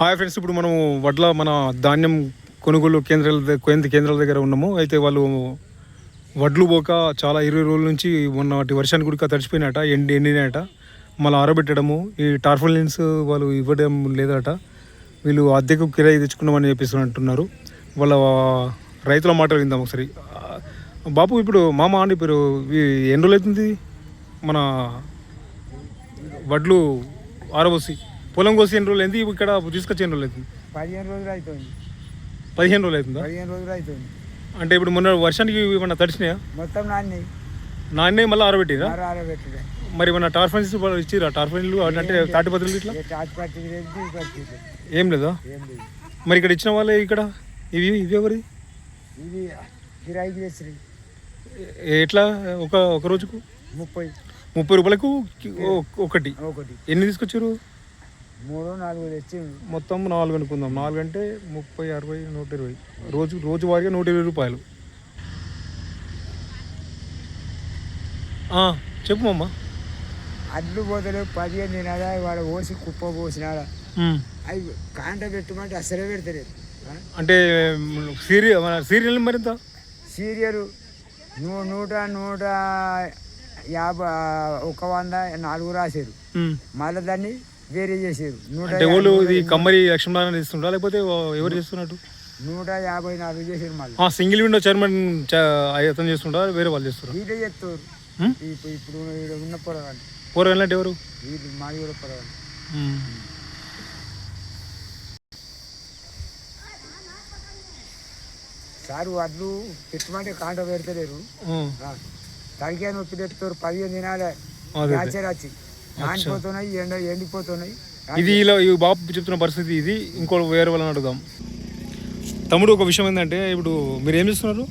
Hi friends ఇప్పుడు మనం వడ్ల మన ధాన్యం కొనుగోలు కేంద్రాల కేంద్ర కేంద్రాల దగ్గర ఉన్నాము. అయితే వాళ్ళు వడ్లు పోక చాలా ఇరవై రోజుల నుంచి మొన్నటి వర్షానికి కూడా తడిచిపోయినట ఎండి ఎండినట మళ్ళీ ఆరబెట్టడము ఈ టార్ఫలిన్స్ వాళ్ళు ఇవ్వడం లేదట. వీళ్ళు అద్దెకు కిరాయి తెచ్చుకున్నామని చెప్పేసి అంటున్నారు వాళ్ళ రైతుల మాటలు విందాం ఒకసారి. బాబు ఇప్పుడు మామ అండి ఇప్పుడు ఎన్ని రోజులు అవుతుంది? మన వడ్లు ఆరబోసి. పొలం కోసి ఎన్ని రోజులు అయింది? ఇక్కడ తీసుకొచ్చి ఎన్ని రోజులు అవుతుంది పదిహేను రోజులు అవుతుంది పదిహేను రోజులు అవుతుందా పదిహేను రోజులు అవుతుంది అంటే ఇప్పుడు మొన్న వర్షానికి ఏమన్నా తడిచినాయా? మొత్తం నాన్ని. నాన్నే మళ్ళీ ఆరబెట్టిరా? మరి మన టార్ఫైన్స్ ఇచ్చిరా? టార్ఫైన్లు అంటే తాటిపత్రులు ఇట్లా? ఏ లేదు? మరి ఇక్కడ ఇచ్చిన వాళ్ళే ఇక్కడ? ఇవి ఇవి ఎవరి ఇది కిరాయికి ఎట్లా? ఒక ఒక రోజుకు? ముప్పై. ముప్పై రూపాయలకు ఒకటి. ఒకటి. ఎన్ని తీసుకొచ్చారు మూడు నాలుగు తెచ్చి మొత్తం నాలుగు అనుకుందాం. నాలుగు అంటే ముప్పై అరవై నూట ఇరవై. రోజు రోజువారీగా నూట ఇరవై రూపాయలు. చెప్పు అమ్మా అడ్లు పోతలేవు పదిహేను తినాడా వాడు పోసి కుప్ప పోసినాడా. అవి కాంట పెట్టమంటే అసలే పెడతలేదు? అంటే సీరియల్ మన సీరియల్ మరింత సీరియల్ నూట నూట యాభై ఒక వంద నాలుగు రాశారు. మళ్ళీ దాన్ని వేరే చేసారు. నూట అంటే యా- వాళ్ళు ఇది కమ్మరి లక్ష్మణారాయణ ఇస్తుండ్రా లేకపోతే ఎవరు చేస్తున్నట్టు? నూట యాభై నాలుగు చేసారు మళ్ళీ. ఆ సింగిల్ విండో చైర్మన్ అతను చేస్తుండ్రా? వేరే వాళ్ళు చేస్తున్నారు వీటే చెప్తారు ఉమ్? ఇప్పుడు ఉన్న పొరగాలి కూరగాయలు అంటే ఎవరు? వీళ్ళు మాది కూడా పొరగాలి ఉమ్. సారు వడ్లు పెట్టమంటే కాంట పెడతలేరు. తడికే నొప్పి తెస్తారు పదిహేను దినాలే. వచ్చి నానిపోతున్నాయి ఎండ ఎండిపోతున్నాయి. ఇది ఇలా ఈ బాబు చెప్తున్న పరిస్థితి ఇది ఇంకో వేరే వాళ్ళని అడుగుదాం. తమ్ముడు ఒక విషయం ఏంటంటే ఇప్పుడు మీరు ఏం చేస్తున్నారు?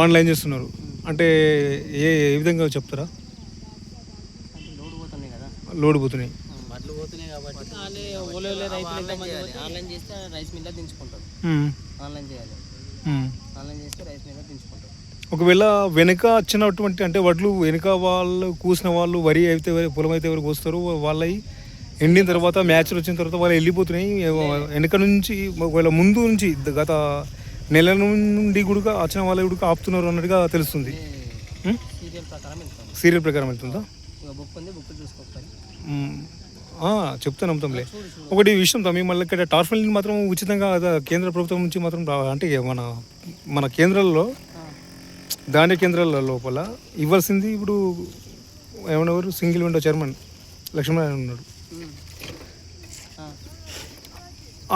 ఆన్లైన్ చేస్తున్నారు. అంటే ఏ ఏ విధంగా చెప్తారా? లోడ్ పోతున్నాయి ఆన్లైన్ చేస్తే రైస్ మిల్లా దించుకుంటారు. ఆన్లైన్ చేయాలి. ఆన్లైన్ చేస్తే రైస్ మిల్లా దించుకుంటారు. ఒకవేళ వెనుక వచ్చినటువంటి అంటే వడ్లు వెనుక వాళ్ళు కూసిన వాళ్ళు వరి అయితే పొలం అయితే ఎవరు కోస్తారు వాళ్ళవి ఎండిన తర్వాత మ్యాచ్లు వచ్చిన తర్వాత వాళ్ళు వెళ్ళిపోతున్నాయి. వెనుక నుంచి ఒకవేళ ముందు నుంచి గత నెల నుండి కూడా వచ్చిన వాళ్ళు కూడా ఆపుతున్నారు అన్నట్టుగా తెలుస్తుంది? సీరియల్ ప్రకారం వెళ్తుందా? చెప్తాను నమ్ముతాంలే. ఒకటి విషయం తమ్మి మళ్ళీ ఇక్కడ టార్ఫలిన్ మాత్రం ఉచితంగా కేంద్ర ప్రభుత్వం నుంచి మాత్రం అంటే మన మన కేంద్రాల్లో ధాన్య కేంద్రాల లోపల ఇవ్వాల్సింది ఇప్పుడు ఏమన్నారు సింగిల్ విండో చైర్మన్ లక్ష్మణ్ ఉన్నాడు.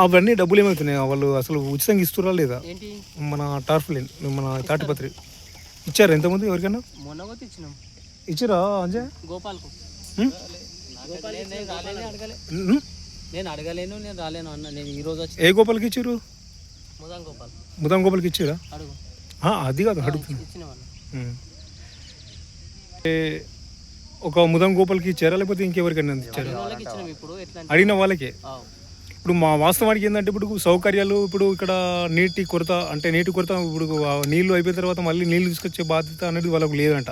అవన్నీ డబ్బులు ఏమవుతున్నాయి? వాళ్ళు అసలు ఉచితంగా ఇస్తురా లేదా? మన టార్ఫలిన్ మన తాటిపత్రి. ఇచ్చారు ఎంతమంది ఎవరికైనా? ఇచ్చారా అంజయ్? గోపాల్కు. నేను అడగలేను నేను రాలేను. అన్న నేను ఈ రోజు ఏ గోపాలకి ఇచ్చారు? ముదాం గోపాల్. ముదాం గోపాలకి ఇచ్చారా? అడుగు. అది కాదు. ఏ, ఒక ముదం గోపాలకి ఇచ్చారా? లేకపోతే ఇంకెవరికైనా ఇచ్చారా అడిగిన వాళ్ళకే. ఇప్పుడు. మా వాస్తవానికి ఏంటంటే ఇప్పుడు సౌకర్యాలు ఇప్పుడు ఇక్కడ నీటి కొరత అంటే నీటి కొరత ఇప్పుడు నీళ్ళు అయిపోయిన తర్వాత మళ్ళీ నీళ్ళు తీసుకొచ్చే బాధ్యత అనేది వాళ్ళకు లేదంట.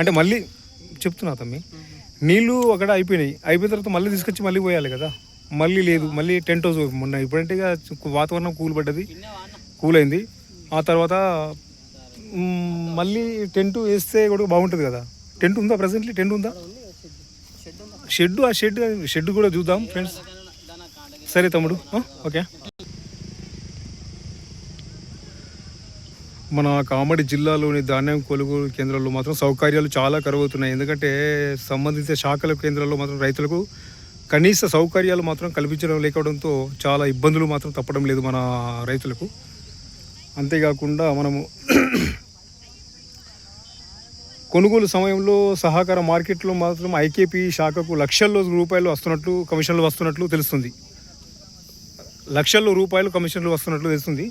అంటే మళ్ళీ చెప్తున్నా తమ్మి. నీళ్ళు అక్కడ అయిపోయినాయి. అయిపోయిన తర్వాత మళ్ళీ తీసుకొచ్చి మళ్ళీ పోయాలి కదా? మళ్ళీ లేదు. మళ్ళీ టెంట్ హౌస్ మొన్న ఇప్పుడంటే వాతావరణం కూల్ పడ్డది. కూల్ అయింది ఆ తర్వాత మళ్ళీ టెంట్ వేస్తే కూడా బాగుంటుంది కదా. టెంట్ ఉందా ప్రజెంట్లీ టెంట్ ఉందా? షెడ్ ఆ షెడ్ షెడ్ కూడా చూద్దాం ఫ్రెండ్స్. సరే తమ్ముడు ఓకే. మన కామారెడ్డి జిల్లాలోని ధాన్యం కొనుగోలు కేంద్రాల్లో మాత్రం సౌకర్యాలు చాలా కరువవుతున్నాయి. ఎందుకంటే సంబంధిత శాఖల కేంద్రాల్లో మాత్రం రైతులకు కనీస సౌకర్యాలు మాత్రం కల్పించడం లేకపోవడంతో చాలా ఇబ్బందులు మాత్రం తప్పడం లేదు మన రైతులకు. అంతేకాకుండా మనము కొనుగోలు సమయంలో సహకార మార్కెట్లో మాత్రం ఐకేపీ శాఖకు లక్షల్లో రూపాయలు వస్తున్నట్లు కమిషన్లు వస్తున్నట్లు తెలుస్తుంది. లక్షల్లో రూపాయలు కమిషన్లు వస్తున్నట్లు తెలుస్తుంది.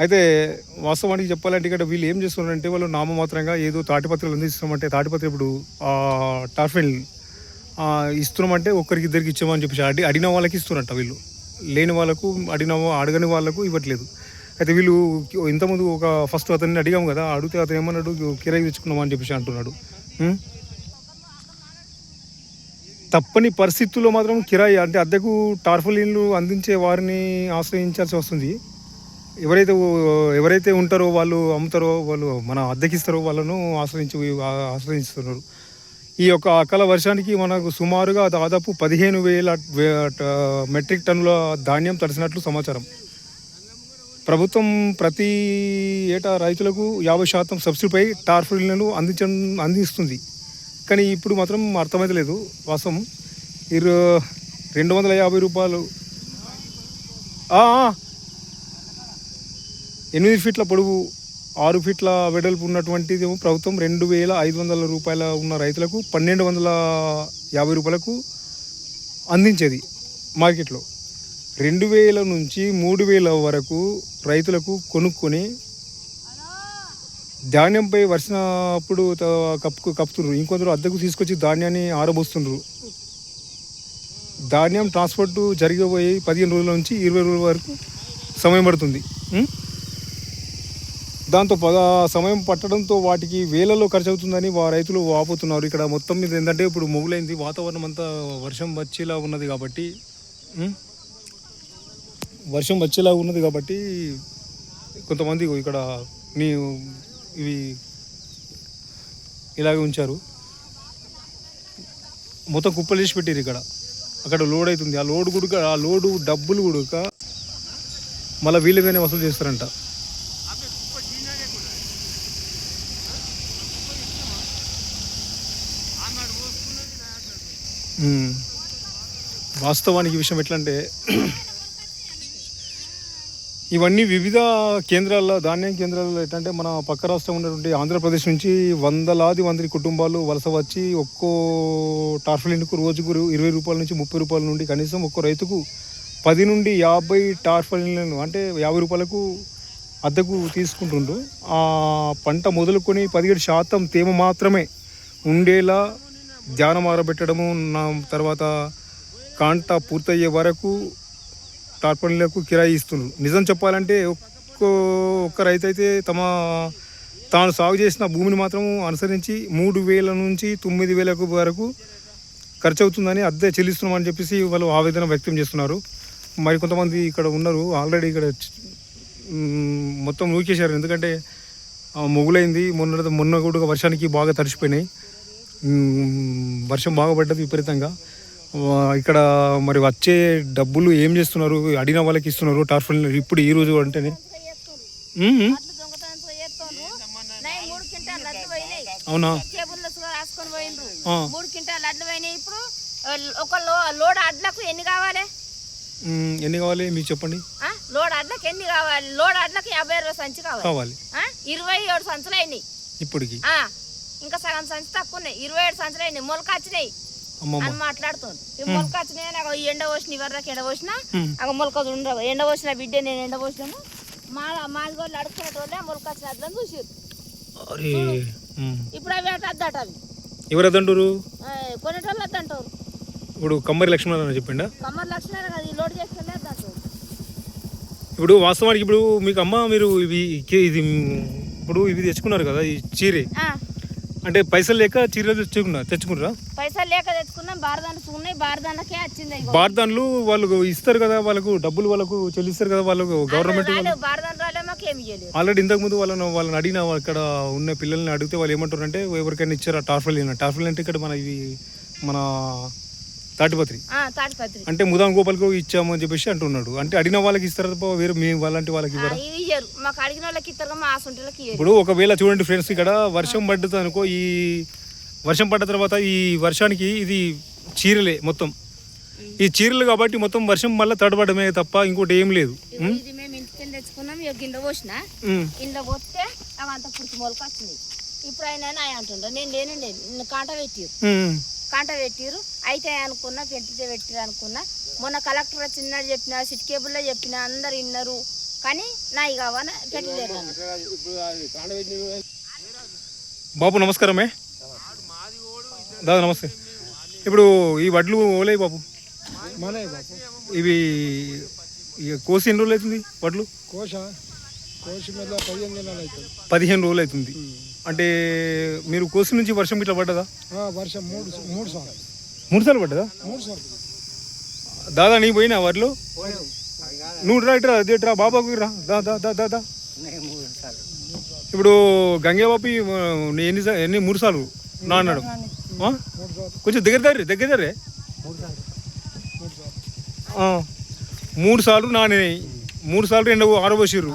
అయితే వాస్తవానికి చెప్పాలంటే ఇక్కడ వీళ్ళు ఏం చేస్తున్నారంటే వాళ్ళు నామమాత్రంగా ఏదో తాటిపత్రులు అందిస్తున్నామంటే తాటిపత్రి ఇప్పుడు టార్ఫిన్ ఇస్తున్నామంటే ఒక్కరికి ఇద్దరికి ఇచ్చామని చెప్పేసి అడి అడిగిన వాళ్ళకి ఇస్తున్నట్ట వీళ్ళు. లేని వాళ్ళకు అడిగిన అడగని వాళ్ళకు ఇవ్వట్లేదు. అయితే వీళ్ళు ఇంతకుముందు ఒక ఫస్ట్ అతన్ని అడిగాము కదా అడిగితే అతను ఏమన్నాడు కిరాయి తెచ్చుకున్నామని చెప్పేసి అంటున్నాడు. తప్పని పరిస్థితుల్లో మాత్రం కిరాయి అంటే అద్దెకు టార్ఫలిన్లు అందించే వారిని ఆశ్రయించాల్సి వస్తుంది. ఎవరైతే ఎవరైతే ఉంటారో వాళ్ళు అమ్ముతారో వాళ్ళు మన అద్దెకిస్తారో వాళ్ళను ఆశ్రయించి ఆశ్రయిస్తున్నారు ఈ యొక్క అకాల వర్షానికి మనకు సుమారుగా దాదాపు పదిహేను వేల మెట్రిక్ టన్నుల ధాన్యం తడిసినట్లు సమాచారం. ప్రభుత్వం ప్రతి ఏటా రైతులకు యాభై శాతం సబ్సిడీపై టార్ఫిల్లను అందించడం అందిస్తుంది. కానీ ఇప్పుడు మాత్రం అర్థమైతలేదు వాస్తవం. ఇరు రెండు వందల యాభై రూపాయలు. ఎనిమిది ఫీట్ల పొడవు ఆరు ఫీట్ల వెడల్పు ఉన్నటువంటిది ప్రభుత్వం రెండు వేల ఐదు వందల రూపాయల ఉన్న రైతులకు పన్నెండు వందల యాభై రూపాయలకు అందించేది మార్కెట్లో. రెండు వేల నుంచి మూడు వేల వరకు రైతులకు కొనుక్కొని ధాన్యంపై వర్షినప్పుడు త- కప్పు కప్పుతున్నారు ఇంకొందరు అద్దెకు తీసుకొచ్చి ధాన్యాన్ని ఆరబోస్తున్నారు ధాన్యం ట్రాన్స్పోర్ట్ జరిగిపోయి పదిహేను రోజుల నుంచి ఇరవై రోజుల వరకు సమయం పడుతుంది. దాంతో పద సమయం పట్టడంతో వాటికి వేలలో ఖర్చు అవుతుందని వా రైతులు వాపోతున్నారు. ఇక్కడ మొత్తం మీద ఏంటంటే ఇప్పుడు మొగులైంది వాతావరణం అంతా వర్షం వచ్చేలా ఉన్నది కాబట్టి వర్షం వచ్చేలా ఉన్నది కాబట్టి కొంతమంది ఇక్కడ మీ ఇవి ఇలాగే ఉంచారు. మొత్తం కుప్పలు చేసి పెట్టారు ఇక్కడ. అక్కడ లోడ్ అవుతుంది ఆ లోడ్ కూడా ఆ లోడు డబ్బులు కూడా మళ్ళీ వీళ్ళగానే వసూలు చేస్తారంట. వాస్తవానికి విషయం ఎట్లా అంటే ఇవన్నీ వివిధ కేంద్రాల్లో ధాన్యం కేంద్రాల్లో ఏంటంటే మన పక్క రాష్ట్రం ఉన్నటువంటి ఆంధ్రప్రదేశ్ నుంచి వందలాది మంది కుటుంబాలు వలస వచ్చి ఒక్కో టార్ఫలిన్కు రోజుకు ఇరవై రూపాయల నుంచి ముప్పై రూపాయల నుండి కనీసం ఒక్కో రైతుకు పది నుండి యాభై టార్ఫలిన్లను అంటే యాభై రూపాయలకు అద్దెకు తీసుకుంటుండ్రు. ఆ పంట మొదలుకొని పదిహేడు శాతం తేమ మాత్రమే ఉండేలా ధ్యానం ఆరబెట్టడము నా తర్వాత కాంట పూర్తయ్యే వరకు టార్పణీలకు కిరాయి ఇస్తున్నారు. నిజం చెప్పాలంటే ఒక్కో ఒక్క రైతు అయితే తమ తాను సాగు చేసిన భూమిని మాత్రం అనుసరించి మూడు వేల నుంచి తొమ్మిది వేలకు వరకు ఖర్చు అవుతుందని అద్దె చెల్లిస్తున్నామని చెప్పేసి వాళ్ళు ఆవేదన వ్యక్తం చేస్తున్నారు. మరి కొంతమంది ఇక్కడ ఉన్నారు. ఆల్రెడీ ఇక్కడ మొత్తం నూకేశారు. ఎందుకంటే మొగులైంది. మొన్న మొన్న కూడా వర్షానికి బాగా తడిసిపోయినాయి. వర్షం బాగా పడ్డది విపరీతంగా. ఇక్కడ మరి వచ్చే డబ్బులు ఏం చేస్తున్నారు? అడిగిన వాళ్ళకి ఇస్తున్నారు టార్ఫల్ ఇప్పుడు ఈ రోజు అంటేనే. అవునా. మూడు క్వింటాల్ లడ్లు పోయినాయి. ఇప్పుడు ఒక లో లోడ్ అడ్లకు ఎన్ని కావాలి? ఎన్ని కావాలి మీకు చెప్పండి? ఆ? లోడ్ అడ్లకు ఎన్ని కావాలి? లోడ్ అడ్లకు యాభై అరవై సంచి కావాలి. కావాలి. ఆ? ఇరవై ఏడు సంచులు అయినాయి. ఇప్పటికి? ఆ, ఇంకా సగం సంచి తక్కువ ఉన్నాయి. ఇరవై ఏడు సంచులు అయినాయి. మొలకొచ్చినాయి అమ్మమ్మ అని మాట్లాడుతుంది. ఈ మొలకొచ్చినాయి నాకు ఈ ఎండ పోసిన ఇవరకు ఎండ పోసిన. అక్కడ మొలక ఉండవు ఎండ పోసిన బిడ్డ నేను ఎండ పోసినాను. మా మాది వాళ్ళు అడుక్కునేటోళ్ళే మొలకొచ్చిన అట్లని చూసారు అరే. మ్. ఇప్పుడు అవి అద్దట అవి? ఎవరు అదంటారు కొనేటోళ్ళు అద్దంటారు ఇప్పుడు కమ్మరి లక్ష్మణ చెప్పిండా? కమ్మర్ లక్షణాలు కదా ఈ లోడ్ అద్దంటారు ఇప్పుడు వాస్తవానికి ఇప్పుడు మీకు అమ్మ మీరు ఇవి ఇది ఇప్పుడు ఇవి తెచ్చుకున్నారు కదా ఈ చీరే. అంటే పైసలు లేక చీర తెచ్చుకున్నారు తెచ్చుకున్నారా పైసలు లేక తెచ్చుకున్నాం బారదానికి ఉన్నాయి బారదానికే వచ్చింది. బార్దాన్లు వాళ్ళు ఇస్తారు కదా వాళ్ళకు డబ్బులు వాళ్ళకు చెల్లిస్తారు కదా వాళ్ళకు గవర్నమెంట్ ఆల్రెడీ ఇంతకు ముందు వాళ్ళని వాళ్ళని అడిగిన ఇక్కడ ఉన్న పిల్లల్ని అడిగితే వాళ్ళు ఏమంటారు అంటే ఎవరికైనా ఇచ్చారా టార్ఫల్ టార్ఫల్ అంటే ఇక్కడ మన ఇవి మన తాటిపత్రి. అంటే ముదాం గోపాల్కు ఇచ్చాము అని చెప్పేసి అంటున్నాడు. అంటే అడిగిన వాళ్ళకి ఇస్తారు వేరే మీ వాళ్ళంటి వాళ్ళకి ఇవ్వరా? ఇయ్యరు. మాకు అడిగిన వాళ్ళకి ఇస్తారు మా ఇప్పుడు ఒకవేళ చూడండి ఫ్రెండ్స్ ఇక్కడ వర్షం పడ్డది అనుకో ఈ వర్షం పడ్డ తర్వాత ఈ వర్షానికి ఇది చీరలే మొత్తం. ఈ చీరలు కాబట్టి మొత్తం వర్షం మళ్ళీ తడబడమే తప్ప ఇంకోటి ఏం లేదు. మేము తెచ్చుకున్నాం. పోసిన. ఇంట్లో పోతే పుడికి ఇప్పుడు ఆయన అంటుండ్రు నేను లేనండి కాంట పెట్టిరు. ఉమ్. కాంట పెట్టిరు అయితే అనుకున్నా పెట్టితే పెట్టిరు అనుకున్నా. మొన్న కలెక్టర్ వచ్చినాడు చెప్పిన సిట్ కేబుల్లో చెప్పిన అందరు విన్నారు కానీ నాయి కావాలని పెట్టలేరు నన్ను బాబు నమస్కారమే. దాదా నమస్తే. ఇప్పుడు ఈ వడ్లు ఓలే బాబు. ఇవి ఇక కోసి ఎన్ని రోజులు అవుతుంది వడ్లు? కోశ కోసి మీద పదిహేను దినాలు అవుతుంది. పదిహేను రోజులు అవుతుంది. అంటే మీరు కోసి నుంచి వర్షం ఇట్లా పడ్డదా? వర్షం మూడు మూడు సార్లు. మూడు సార్లు పడ్డదా? మూడు సార్లు. దాదా నీ పోయినా వాటిలో నువ్వు రా ఇట్రా అదేట్రా బాబాకు రా. దా దా దా దా దా. ఇప్పుడు గంగే బాపి ఎన్ని ఎన్ని మూడు సార్లు? నా అన్నాడు? కొంచెం దగ్గర దగ్గర దగ్గర దగ్గరే. మూడు సార్లు. నానినాయి మూడు సార్లు ఎండ ఆరబోసిర్రు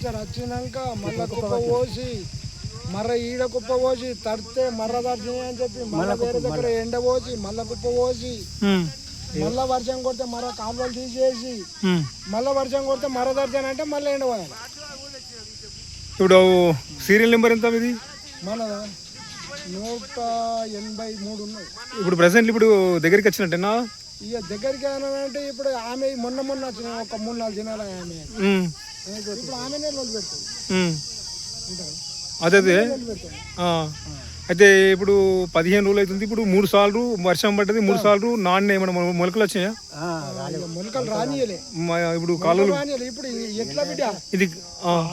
మ్యాచర్ వచ్చినాక మళ్ళా కుప్ప పోసి మర్ర ఈడ కుప్ప పోసి తడితే మర్ర తడిచినాయి అని చెప్పి మళ్ళా వేరే దగ్గర ఎండ పోసి మళ్ళా కుప్ప పోసి మళ్ళా వర్షం కొడితే మరో కాలువలు తీసేసి. మళ్ళా వర్షం కొడితే మరో దర్శనం అంటే మళ్ళీ ఎండ పోయాలి. ఇప్పుడు సీరియల్ నెంబర్ ఎంత ఇది మన నూట ఎనభై మూడు ఉన్నాయి. ఇప్పుడు ప్రజెంట్ ఇప్పుడు దగ్గరికి వచ్చినట్టేనా? ఇక దగ్గరికి అంటే ఇప్పుడు ఆమె మొన్న మొన్న వచ్చిన ఒక మూడు నాలుగు దినాలు ఆమె. ఇప్పుడు ఆమెనే పెడుతుంది. అదే అదే. అయితే ఇప్పుడు పదిహేను రోజులు అవుతుంది. ఇప్పుడు మూడు సార్లు వర్షం పడ్డది. మూడు సార్లు నాన్న ఏమైనా మొలకలు వచ్చినాయా? ఇక మొలకలు రానియలే. ఇప్పుడు కాలువలు ఇప్పుడు ఎట్లా బిడ్డ? ఇది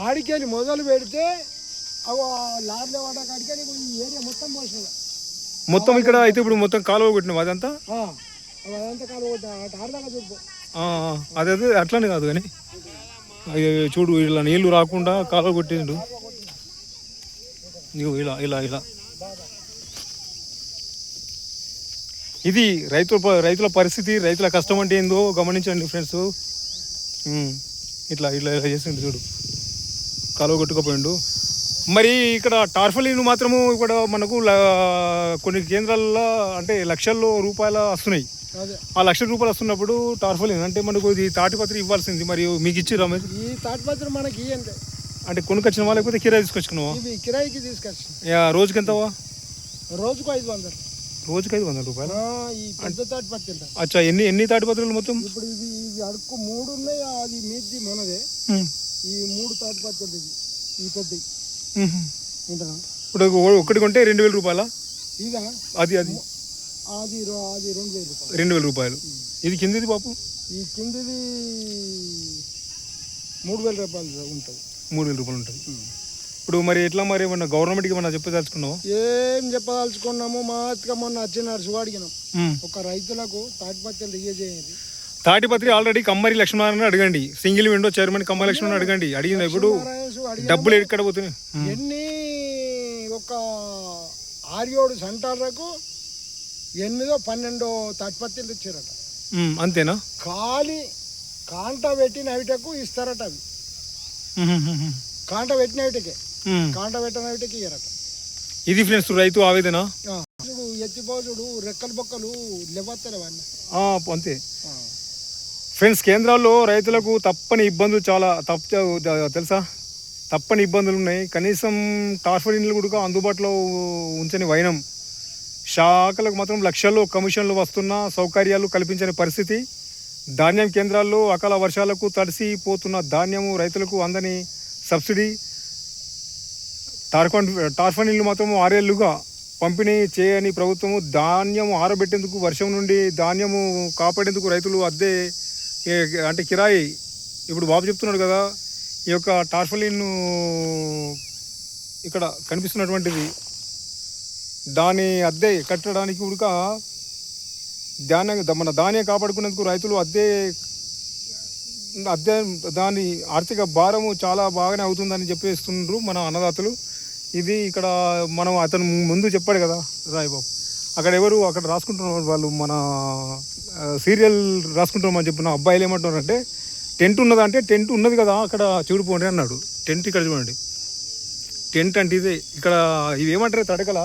ఆడికెళ్ళి మొదలు పెడితే అవి ఏరియా మొత్తం పోసినాయి మొత్తం ఇక్కడ అయితే ఇప్పుడు మొత్తం కాలువ కొట్టినావు అదంతా? అదే అదే అట్లనే కాదు కానీ. చూడు ఇలా నీళ్ళు రాకుండా కాలువ కొట్టిండు. ఇగో ఇలా ఇలా ఇలా. ఇది రైతుల ప- రైతుల పరిస్థితి రైతుల కష్టం అంటే ఏందో గమనించండి ఫ్రెండ్స్. ఇట్లా ఇట్లా ఇలా చేసిండు చూడు. కాలువ కొట్టుకుపోయిండు. మరి ఇక్కడ టార్ఫలిన్ మాత్రము ఇక్కడ మనకు కొన్ని కేంద్రాల్లో అంటే లక్షల్లో రూపాయల వస్తున్నాయి. ఆ లక్ష రూపాయలు వస్తున్నప్పుడు టార్ఫలిన్ అంటే మనకు ఇది తాటిపత్రి ఇవ్వాల్సింది మరి మీకు ఇచ్చిరా మరి? ఈ తాటిపత్రి మనకి ఇయ్యండి. అంటే కొనుకొచ్చినవా లేకపోతే కిరాయి తీసుకొచ్చుకున్నావా? కిరాయికి తీసుకొచ్చి యా, రోజుకి ఎంతవా? రోజుకు ఐదు వందలు. రోజుకి ఐదు వందల రూపాయలు? అచ్చా ఎన్ని ఎన్ని తాటిపత్రులు మొత్తం? ఇప్పుడు ఇవి ఇవి అడుక్కు మూడు ఉన్నాయి అది మీది మనదే. ఈ మూడు తాటిపత్రులు ఇవి ఈ పెద్ద. ఇప్పుడు ఒక- ఒకటి కొంటే రెండు వేల రూపాయల? ఇదా? అది అది. అది అది రెండు వేలు రూపాయలు. రెండు వేల రూపాయలు. ఇది కిందిది బాపు? ఈ కిందిది మూడు వేల రూపాయలు ఉంటుంది. మూడు వేల రూపాయలు ఉంటుంది. ఇప్పుడు మరి ఎట్లా మరి ఏమన్నా గవర్నమెంట్కి ఏమన్నా చెప్పదలుచుకున్నావా? ఏం చెప్పదలుచుకున్నాము మాత్గా మొన్న వచ్చినారు సువాడిగినాం ఉమ్. ఒక రైతులకు తాటిపత్రులు దిగజేయండి తాటిపత్రి ఆల్రెడీ కమ్మరి లక్ష్మణారాయణ అడగండి. సింగిల్ విండో చైర్మన్ కమ్మరి లక్ష్మణ్ అడగండి. అడిగిన ఇప్పుడు డబ్బులు ఎక్కడ పోతున్నాయి. ఎన్ని ఒక ఆరు ఏడు సెంటర్లకు ఎనిమిదో పన్నెండో తాటిపత్రులు ఇచ్చారట. అంతేనా? ఖాళీ కాంట పెట్టిన అవిటకు ఇస్తారట అవి. కాంట పెట్టిన అవిటకే. కాంట పెట్టిన అవిటకి ఇయ్యరట. ఇది ఫ్రెండ్స్ రైతు ఆవేదన? ఎత్తిపోచుడు రెక్కలు బొక్కలు లేవత్తలేవు అన్న. ఆ, అంతే. ఫ్రెండ్స్ కేంద్రాల్లో రైతులకు తప్పని ఇబ్బందులు చాలా తప్ప తెలుసా? తప్పని ఇబ్బందులు ఉన్నాయి. కనీసం టార్ఫలిన్లు కూడా అందుబాటులో ఉంచని వైనం. శాఖలకు మాత్రం లక్షల్లో కమిషన్లు వస్తున్న సౌకర్యాలు కల్పించని పరిస్థితి. ధాన్యం కేంద్రాల్లో అకాల వర్షాలకు తడిసిపోతున్న ధాన్యము రైతులకు అందని సబ్సిడీ. టార్ఫన్ టార్ఫనిల్లు మాత్రం ఆరేళ్ళుగా పంపిణీ చేయని ప్రభుత్వము ధాన్యం ఆరబెట్టేందుకు వర్షం నుండి ధాన్యము కాపాడేందుకు రైతులు అద్దె అంటే కిరాయి. ఇప్పుడు బాబు చెప్తున్నాడు కదా ఈ యొక్క టార్ఫలిన్ ఇక్కడ కనిపిస్తున్నటువంటిది. దాని అద్దె కట్టడానికి ఉడక ధాన్యం మన ధాన్యం కాపాడుకునేందుకు రైతులు అద్దె అద్దె దాని ఆర్థిక భారము చాలా బాగానే అవుతుందని చెప్పేస్తుండ్రు మన అన్నదాతలు. ఇది ఇక్కడ మనం అతను ముందు చెప్పాడు కదా రాయబాబు. అక్కడ ఎవరు అక్కడ రాసుకుంటున్నారు వాళ్ళు మన సీరియల్ రాసుకుంటున్నామని చెప్పిన అబ్బాయిలు ఏమంటున్నారంటే టెంట్ ఉన్నదా? అంటే టెంట్ ఉన్నది కదా అక్కడ చూడిపోండి అన్నాడు. టెంట్ ఇక్కడ చూడండి. టెంట్ అంటే ఇదే ఇక్కడ ఇవి ఏమంటారు తడకల?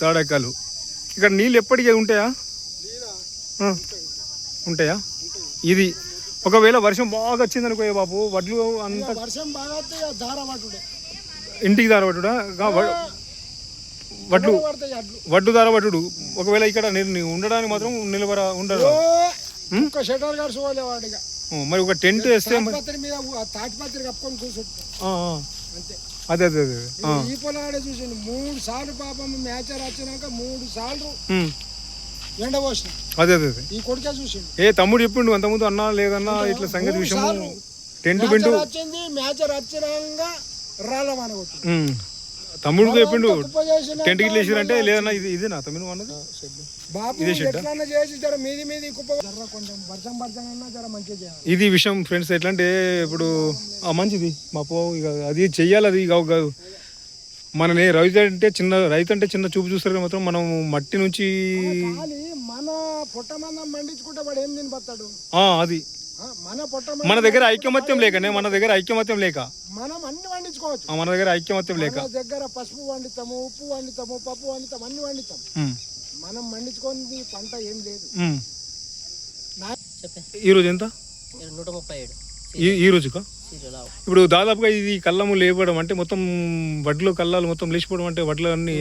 తడకలు. ఇక్కడ నీళ్ళు ఎప్పటికీ ఉంటాయా? ఉంటాయా? ఇది. ఒకవేళ వర్షం బాగా వచ్చింది అనుకో బాబు వడ్లు అంత వర్షం బాగా ఇంటికి దారబట్టుడా గా వ- వడ్లు పడతాయి అడ్లు. వడ్లు దారబట్టుడు ఒకవేళ ఇక్కడ ఉండడానికి మాత్రం నిలబడ ఒక్క షటర్ గారు చూడలే వాడిగా. ఆ, మరి ఒక టెంట్ వేస్తే మీద తాటిపత్రి కప్పుకొని కూర్చుంటాం. అంతే. అదే అదే అదే. ఈ పొలాడే చూసిండు మూడు సార్లు పాపం మ్యాచర్ వచ్చినాక మూడు సార్లు. ఎండ పోసిన. అదే అదే ఈ కొడుకే చూసిండు. ఏ తమ్ముడు చెప్పిండు అంతకుముందు అన్నా లేదన్నా ఇట్లా సంగతి సార్లు టెంట్ వచ్చింది మ్యాచర్ వచ్చినాక రాళ్ళ. తమ్ముడు చెప్పిండు టెంట్ గిట్ల వేసిరంటే లేదన్నా ఇది ఇదేనా తమ్ముడు అన్నది? బాబు ఎట్లన్నా చేసి జర మీది మీది కుప్ప జర కొంచెం వర్షం వర్షం అన్నా జర మంచిగా చేయాలి. ఇది విషయం ఫ్రెండ్స్ ఎట్లా అంటే ఇప్పుడు ఆ మంచిది. మా పో ఇక అది చెయ్యాలి అది ఇక ఒక మనని రైతు అంటే చిన్న రైతు అంటే చిన్న చూపు చూస్తారు మాత్రం మనం మట్టి నుంచి మన పొట్ట మందం మండించుకుంటే వాడు ఏం తిని అది. మన పొట్ట మందం మన దగ్గర ఐకమత్యం లేకనే మన దగ్గర ఐకమత్యం లేక. మనం అన్ని వండించుకోవచ్చు. మన దగ్గర ఐకమత్యం లేక. మన దగ్గర పసుపు వండుతాము ఉప్పు వండుతాము పప్పు వండుతాము అన్ని వండుతాం. మనం వండించుకొని పంట ఏం లేదు. చెప్పే. ఈరోజు ఎంత? నూట ముప్పై ఏడు. ఈ ఈ రోజుకా? ఇప్పుడు దాదాపుగా ఇది కళ్ళము లేపడం అంటే మొత్తం వడ్లు కళ్ళాలు మొత్తం లేచిపోవడం అంటే వడ్లు అన్ని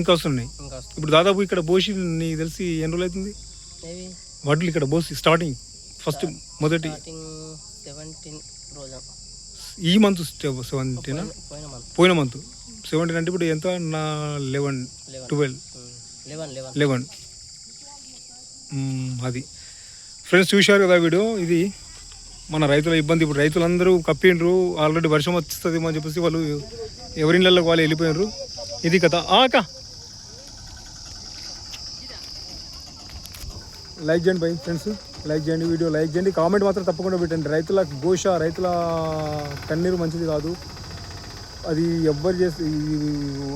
ఇంకా వేస్తున్నాయి? ఇప్పుడు దాదాపు ఇక్కడ బోసి నీకు తెలిసి ఎన్ని రోజులు అవుతుంది? వడ్లు ఇక్కడ బోసి స్టార్టింగ్. ఫస్ట్ మొదటి స్టార్టింగ్ సెవెంటీన్ రోజు. ఈ మంత్ సెవెంటీనా పోయిన మంత్. సెవెంటీన్ అంటే ఇప్పుడు ఎంత? నా లెవెన్ ట్వెల్వ్ లెవెన్ అది. ఫ్రెండ్స్ చూశారు కదా వీడియో? ఇది మన రైతుల ఇబ్బంది. ఇప్పుడు రైతులందరూ కప్పిండ్రు. ఆల్రెడీ వర్షం వస్తుంది అని చెప్పేసి వాళ్ళు ఎవరిళ్ళకి వాళ్ళు వెళ్ళిపోయినారు ఇది కథ. ఆ, అక్క. లైక్ చేయండి బై ఫ్రెండ్స్ లైక్ చేయండి వీడియో లైక్ చేయండి. కామెంట్ మాత్రం తప్పకుండా పెట్టండి. రైతుల ఘోష రైతుల కన్నీరు మంచిది కాదు. అది ఎవ్వరు చేసి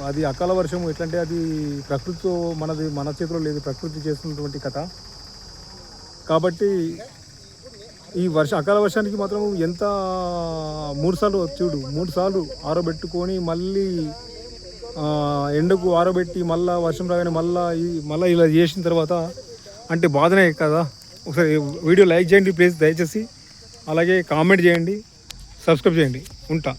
అది అకాల వర్షం ఎట్లంటే అది ప్రకృతితో మనది మన చేతిలో లేదు ప్రకృతి చేస్తున్నటువంటి కథ. కాబట్టి ఈ వర్ష అకాల వర్షానికి మాత్రం ఎంత మూడు సార్లు చూడు మూడు సార్లు ఆరబెట్టుకొని మళ్ళీ ఎండకు ఆరబెట్టి మళ్ళీ వర్షం రాగానే మళ్ళీ మళ్ళీ ఇలా చేసిన తర్వాత అంటే బాధనే కదా. ఒకసారి వీడియో లైక్ చేయండి ప్లీజ్ దయచేసి. అలాగే కామెంట్ చేయండి సబ్స్క్రైబ్ చేయండి. ఉంటా.